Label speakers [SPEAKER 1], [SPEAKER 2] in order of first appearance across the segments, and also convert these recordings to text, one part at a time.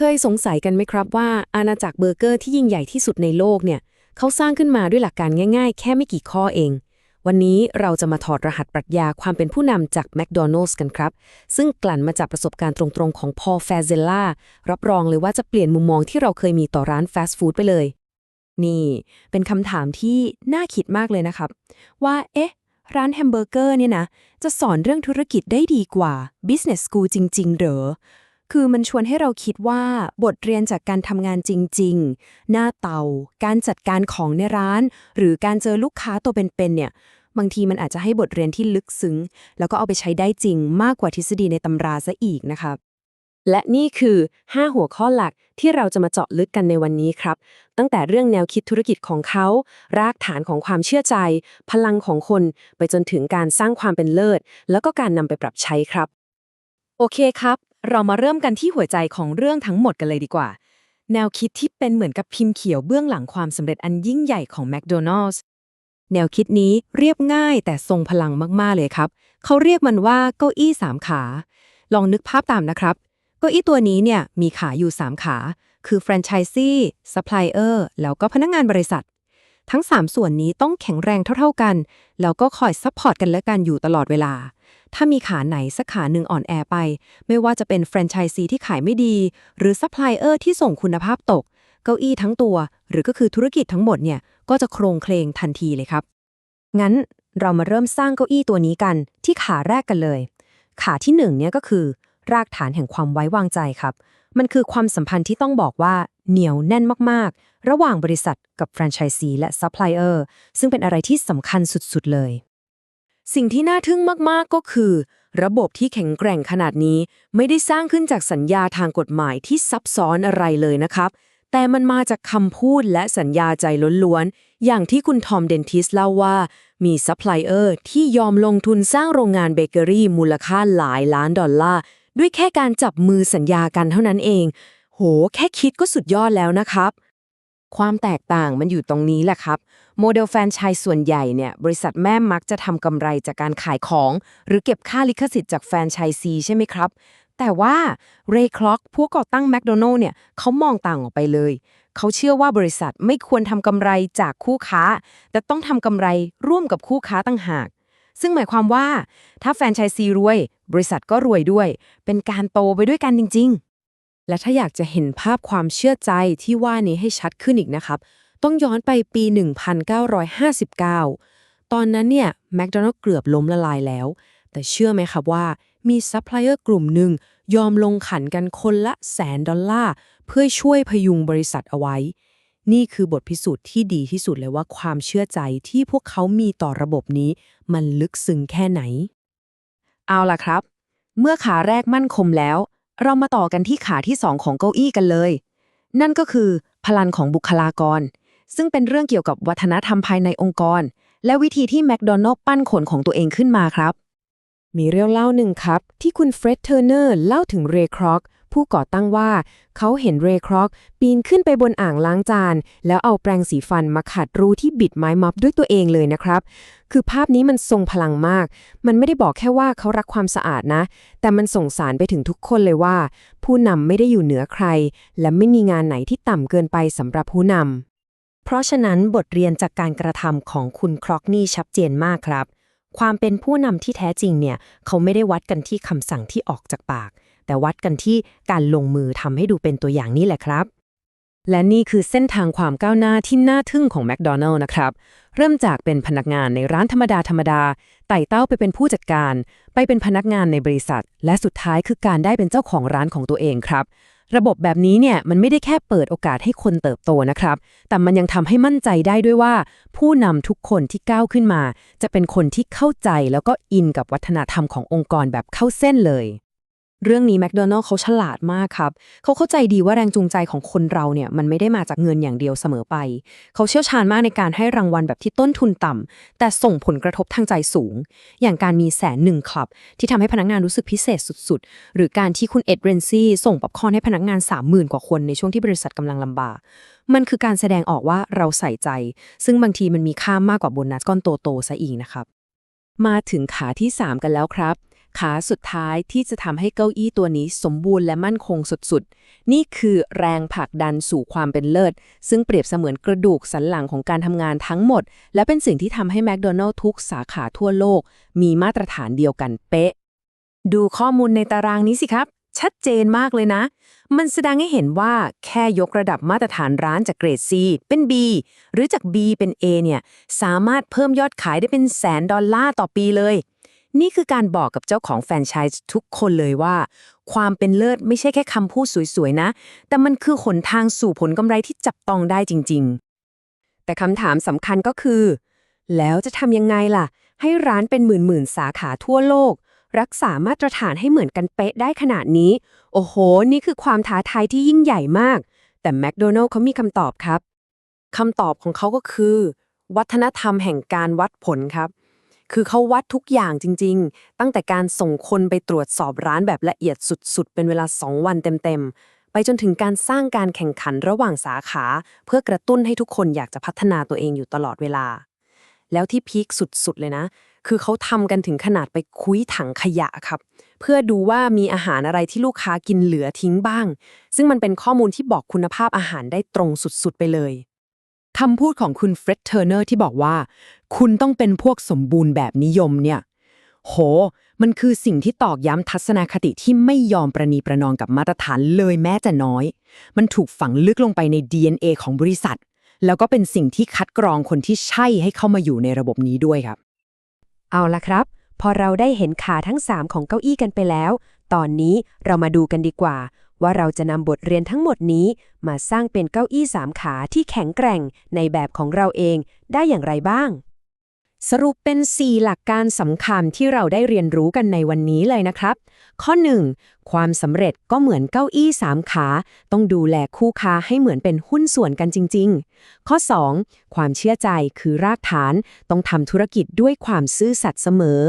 [SPEAKER 1] เคยสงสัยกันไหมครับว่าอาณาจักรเบอร์เกอร์ที่ยิ่งใหญ่ที่สุดในโลกเนี่ยเขาสร้างขึ้นมาด้วยหลักการง่ายๆ แค่ไม่กี่ข้อเอง วันนี้เราจะมาถอดรหัสปรัชญาความเป็นผู้นำจาก McDonald's กันครับ ซึ่งกลั่นมาจากประสบการณ์ตรงๆ ของพอลแฟเซลล่ารับรองเลยว่าจะเปลี่ยนมุมมองที่เราเคยมีต่อร้านฟาสต์ฟู้ดไปเลย
[SPEAKER 2] นี่ เป็นคำถามที่น่าคิดมากเลยนะครับ ว่าเอ๊ะ ร้านแฮมเบอร์เกอร์เนี่ยนะจะสอนเรื่องธุรกิจได้ดีกว่า Business School จริง ๆ เหรอ คือมันชวนให้เราคิดว่าบทเรียนจากการทำงานจริง ๆ หน้าเตา การจัดการของในร้าน หรือการเจอลูกค้าตัวเป็นๆเนี่ย บางทีมันอาจจะให้บทเรียนที่ลึกซึ้ง แล้วก็เอาไปใช้ได้จริงมากกว่าทฤษฎีในตำราซะอีกนะครับ
[SPEAKER 1] และนี่คือ 5 หัวข้อหลักที่เราจะมาเจาะลึกกันในวันนี้ครับ ตั้งแต่เรื่องแนวคิดธุรกิจของเขา รากฐานของความเชื่อใจ พลังของคน ไปจนถึงการสร้างความเป็นเลิศ แล้วก็การนำไปปรับใช้ครับ
[SPEAKER 2] โอเคครับ เรามาเริ่มกันที่หัวใจของเรื่องทั้งหมดกันเลยดีกว่า แนวคิดที่เป็นเหมือนกับพิมพ์เขียวเบื้องหลังความสำเร็จอันยิ่งใหญ่ของ McDonald's
[SPEAKER 1] แนวคิดนี้เรียบง่ายแต่ทรงพลังมาก ๆ เลยครับ เขาเรียกมันว่าเก้าอี้สามขา ลองนึกภาพตามนะครับ เก้าอี้ตัวนี้เนี่ยมีขาอยู่ 3 ขา คือแฟรนไชส์ซี่ซัพพลายเออร์แล้วก็พนักงานบริษัท ทั้ง 3 ส่วนนี้ต้องแข็งแรงเท่า ๆกัน แล้วก็คอยซัพพอร์ตกันและกันอยู่ตลอดเวลา ถ้ามีขาไหนสักขาหนึ่งอ่อนแอไป ไม่ว่าจะเป็นแฟรนไชส์ซีที่ขายไม่ดี หรือซัพพลายเออร์ที่ส่งคุณภาพตก เก้าอี้ทั้งตัว หรือก็คือธุรกิจทั้งหมดเนี่ยก็จะโครงเคลงทันทีเลยครับ
[SPEAKER 2] งั้นเรามาเริ่มสร้างเก้าอี้ตัวนี้กันที่ขาแรกกันเลย ขาที่หนึ่งเนี่ยก็คือ รากฐานแห่งความไว้วางใจครับ มันคือความสัมพันธ์ที่ต้องบอกว่าเหนียวแน่นมากๆ ระหว่างบริษัทกับแฟรนไชส์ซีและซัพพลายเออร์ซึ่งเป็นอะไรที่สำคัญสุดๆเลย
[SPEAKER 1] สิ่งที่น่าทึ่งมาก ๆ ก็คือ ระบบที่แข็งแกร่งขนาดนี้ไม่ได้สร้างขึ้นจากสัญญาทางกฎหมายที่ซับซ้อนอะไรเลยนะครับ แต่มันมาจากคำพูดและสัญญาใจล้วนๆ อย่างที่คุณทอมเดนทิสเล่าว่า มีซัพพลายเออร์ที่ยอมลงทุนสร้างโรงงานเบเกอรี่มูลค่าหลายล้านดอลลาร์ด้วยแค่การจับมือสัญญากันเท่านั้นเอง โห แค่คิดก็สุดยอดแล้วนะครับ ความแตกต่างมันอยู่ตรงนี้แหละครับ โมเดลแฟนชส์ส่วนใหญ่เนี่ย บริษัทแม่มักจะทำกำไรจากการขายของ หรือเก็บค่าลิขสิทธิ์จากแฟนชส์ซีใช่ไหมครับ แต่ว่าเรย์คล็อกผู้ก่อตั้งแมคโดนัลล์เนี่ยเขามองต่างออกไปเลย เขาเชื่อว่าบริษัทไม่ควรทำกำไรจากคู่ค้า แต่ต้องทำกำไรร่วมกับคู่ค้าตั้งหาก ซึ่งหมายความว่า ถ้าแฟนชส์ซีรวย บริษัทก็รวยด้วย เป็นการโตไปด้วยกันจริง ๆ และถ้าอยากจะเห็นภาพความเชื่อใจที่ว่านี้ให้ชัดขึ้นอีกนะครับ ต้องย้อนไปปี 1959 ตอนนั้นเนี่ยแมคโดนัลล์เกือบล้มละลายแล้ว แต่เชื่อไหมครับว่า มีซัพพลายเออร์กลุ่มหนึ่งยอมลงขันกันคนละแสนดอลลาร์ เพื่อช่วยพยุงบริษัทเอาไว้ นี่คือบทพิสูจน์ที่ดีที่สุดเลยว่าความเชื่อใจที่พวกเขามีต่อระบบนี้ มันลึกซึ้งแค่ไหน เอาล่ะครับ เมื่อขาแรกมั่นคงแล้ว เรามาต่อกันที่ขาที่สองของเก้าอี้กันเลย นั่นก็คือ พลังของบุคลากร ซึ่งเป็นเรื่องเกี่ยวกับวัฒนธรรมภายในองค์กร และวิธีที่แมคโดนัลล์ปั้นขนของตัวเองขึ้นมาครับ มีเรื่องเล่าหนึ่งครับ ที่คุณเฟร็ดเทอร์เนอร์เล่าถึงเรย์ครอก ผู้ก่อตั้งว่า เขาเห็นเรย์ครอกปีนขึ้นไปบนอ่างล้างจาน แล้วเอาแปรงสีฟันมาขัดรูที่บิดไม้ม็อบด้วยตัวเองเลยนะครับ คือภาพนี้มันทรงพลังมาก มันไม่ได้บอกแค่ว่าเขารักความสะอาดนะ แต่มันส่งสารไปถึงทุกคนเลยว่า ผู้นำไม่ได้อยู่เหนือใคร และไม่มีงานไหนที่ต่ำเกินไปสำหรับผู้นำเพราะฉะนั้นบทเรียนจากการกระทำของคุณครอกนี่ชัดเจนมากครับความเป็นผู้นำที่แท้จริงเนี่ย เขาไม่ได้วัดกันที่คำสั่งที่ออกจากปาก แต่วัดกันที่การลงมือทำให้ดูเป็นตัวอย่างนี่แหละครับ และนี่คือเส้นทางความก้าวหน้าที่น่าทึ่งของแมคโดนัลล์นะครับ เริ่มจากเป็นพนักงานในร้านธรรมดาธรรมดาไต่เต้าไปเป็นผู้จัดการ ไปเป็นพนักงานในบริษัท และสุดท้ายคือการได้เป็นเจ้าของร้านของตัวเองครับระบบแบบนี้เนี่ยมันไม่ได้แค่เปิดโอกาสให้คนเติบโตนะครับ แต่มันยังทำให้มั่นใจได้ด้วยว่า ผู้นำทุกคนที่ก้าวขึ้นมา จะเป็นคนที่เข้าใจแล้วก็อินกับวัฒนธรรมขององค์กรแบบเข้าเส้นเลย เรื่องนี้แมคโดนัลล์เขาฉลาดมากครับ เขาเข้าใจดีว่าแรงจูงใจของคนเราเนี่ยมันไม่ได้มาจากเงินอย่างเดียวเสมอไป เขาเชี่ยวชาญมากในการให้รางวัลแบบที่ต้นทุนต่ำแต่ส่งผลกระทบทางใจสูง อย่างการมีแสนหนึ่งคลับ ที่ทำให้พนักงานรู้สึกพิเศษสุด ๆ หรือการที่คุณเอ็ดเรนซี่ส่งป๊อปคอร์นให้พนักงาน 30,000 กว่าคนในช่วงที่บริษัทกำลังลำบากมันคือการแสดงออกว่าเราใส่ใจ ซึ่งบางทีมันมีค่ามากกว่าโบนัสก้อนโตๆซะอีกนะครับมาถึงขาที่ 3 กันแล้วครับ
[SPEAKER 2] ขาสุดท้ายที่จะทำให้เก้าอี้ตัวนี้สมบูรณ์และมั่นคงสุดๆ นี่คือแรงผลักดันสู่ความเป็นเลิศ ซึ่งเปรียบเสมือนกระดูกสันหลังของการทำงานทั้งหมด และเป็นสิ่งที่ทำให้แมคโดนัลล์ทุกสาขาทั่วโลก มีมาตรฐานเดียวกันเป๊ะ ดูข้อมูลในตารางนี้สิครับ ชัดเจนมากเลยนะ มันแสดงให้เห็นว่าแค่ยกระดับมาตรฐานร้านจากเกรด C เป็น B หรือจาก B เป็น A เนี่ยสามารถเพิ่มยอดขายได้เป็นแสนดอลลาร์ต่อปีเลย นี่คือการบอกกับเจ้าของแฟรนไชส์ทุกคนเลยว่า ความเป็นเลิศไม่ใช่แค่คำพูดสวยๆนะ แต่มันคือหนทางสู่ผลกำไรที่จับต้องได้จริง ๆ แต่คำถามสำคัญก็คือ แล้วจะทำยังไงล่ะ ให้ร้านเป็นหมื่นๆสาขาทั่วโลก รักษามาตรฐานให้เหมือนกันเป๊ะได้ขนาดนี้ โอ้โห นี่คือความท้าทายที่ยิ่งใหญ่มาก แต่แมคโดนัลล์เขามีคำตอบครับคำตอบของเขาก็คือ วัฒนธรรมแห่งการวัดผลครับ คือเขาวัดทุกอย่างจริง ๆ ตั้งแต่การส่งคนไปตรวจสอบร้านแบบละเอียดสุดๆ เป็นเวลา 2 วันเต็มๆ ไปจนถึงการสร้างการแข่งขันระหว่างสาขา เพื่อกระตุ้นให้ทุกคนอยากจะพัฒนาตัวเองอยู่ตลอดเวลา แล้วที่พีคสุดๆ เลยนะ คือเขาทำกันถึงขนาดไปคุยถังขยะครับ เพื่อดูว่ามีอาหารอะไรที่ลูกค้ากินเหลือทิ้งบ้าง ซึ่งมันเป็นข้อมูลที่บอกคุณภาพอาหารได้ตรงสุดๆ ไปเลย
[SPEAKER 1] คำพูดของคุณเฟร็ดเทอร์เนอร์ที่บอกว่า คุณต้องเป็นพวกสมบูรณ์แบบนิยมเนี่ย โห มันคือสิ่งที่ตอกย้ำทัศนคติที่ไม่ยอมประนีประนอมกับมาตรฐานเลยแม้แต่น้อย มันถูกฝังลึกลงไปใน DNA ของบริษัท แล้วก็เป็นสิ่งที่คัดกรองคนที่ใช่ให้เข้ามาอยู่ในระบบนี้ด้วยครับ
[SPEAKER 2] เอาละครับ พอเราได้เห็นขาทั้ง 3 ของเก้าอี้กันไปแล้ว ตอนนี้เรามาดูกันดีกว่า ว่าเราจะนำบทเรียนทั้งหมดนี้มาสร้างเป็นเก้าอี้3ขาที่แข็งแกร่งในแบบของเราเองได้อย่างไรบ้าง สรุปเป็น 4 หลักการสำคัญที่เราได้เรียนรู้กันในวันนี้เลยนะครับ ข้อ 1. ความสำเร็จก็เหมือนเก้าอี้3ขา ต้องดูแลคู่ค้าให้เหมือนเป็นหุ้นส่วนกันจริง ๆ ข้อ 2. ความเชื่อใจคือรากฐาน ต้องทำธุรกิจด้วยความซื่อสัตย์เสมอ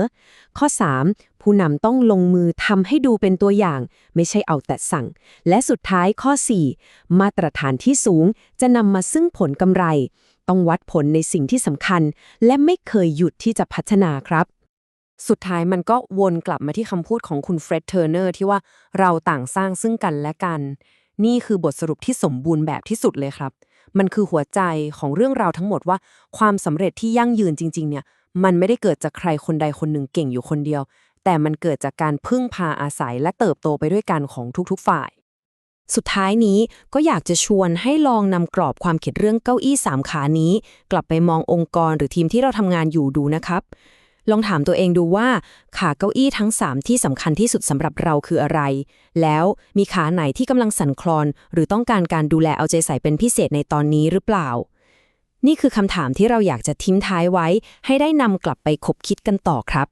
[SPEAKER 2] ข้อ 3. ผู้นำต้องลงมือทำให้ดูเป็นตัวอย่าง ไม่ใช่เอาแต่สั่ง และสุดท้ายข้อ 4. มาตรฐานที่สูงจะนำมาซึ่งผลกำไร ต้องวัดผลในสิ่งที่สำคัญ และไม่เคยหยุดที่จะพัฒนาครับ สุดท้ายมันก็วนกลับมาที่คำพูดของคุณเฟร็ดเทอร์เนอร์ที่ว่าเราต่างสร้างซึ่งกันและกัน นี่คือบทสรุปที่สมบูรณ์แบบที่สุดเลยครับ มันคือหัวใจของเรื่องราวทั้งหมดว่า ความสำเร็จที่ยั่งยืนจริง ๆ เนี่ย มันไม่ได้เกิดจากใครคนใดคนหนึ่งเก่งอยู่คนเดียว แต่มันเกิดจากการพึ่งพาอาศัยและเติบโตไปด้วยกันของทุกๆฝ่าย สุดท้ายนี้ก็อยากจะชวนให้ลองนำกรอบความคิดเรื่องเก้าอี้สามขานี้ กลับไปมององค์กรหรือทีมที่เราทำงานอยู่ดูนะครับ ลองถามตัวเองดูว่า ขาเก้าอี้ทั้ง 3 ที่สำคัญที่สุดสำหรับเราคืออะไร แล้วมีขาไหนที่กำลังสั่นคลอน หรือต้องการการดูแลเอาใจใส่เป็นพิเศษในตอนนี้หรือเปล่านี่คือคำถามที่เราอยากจะทิ้งท้ายไว้ ให้ได้นำกลับไปคบคิดกันต่อครับ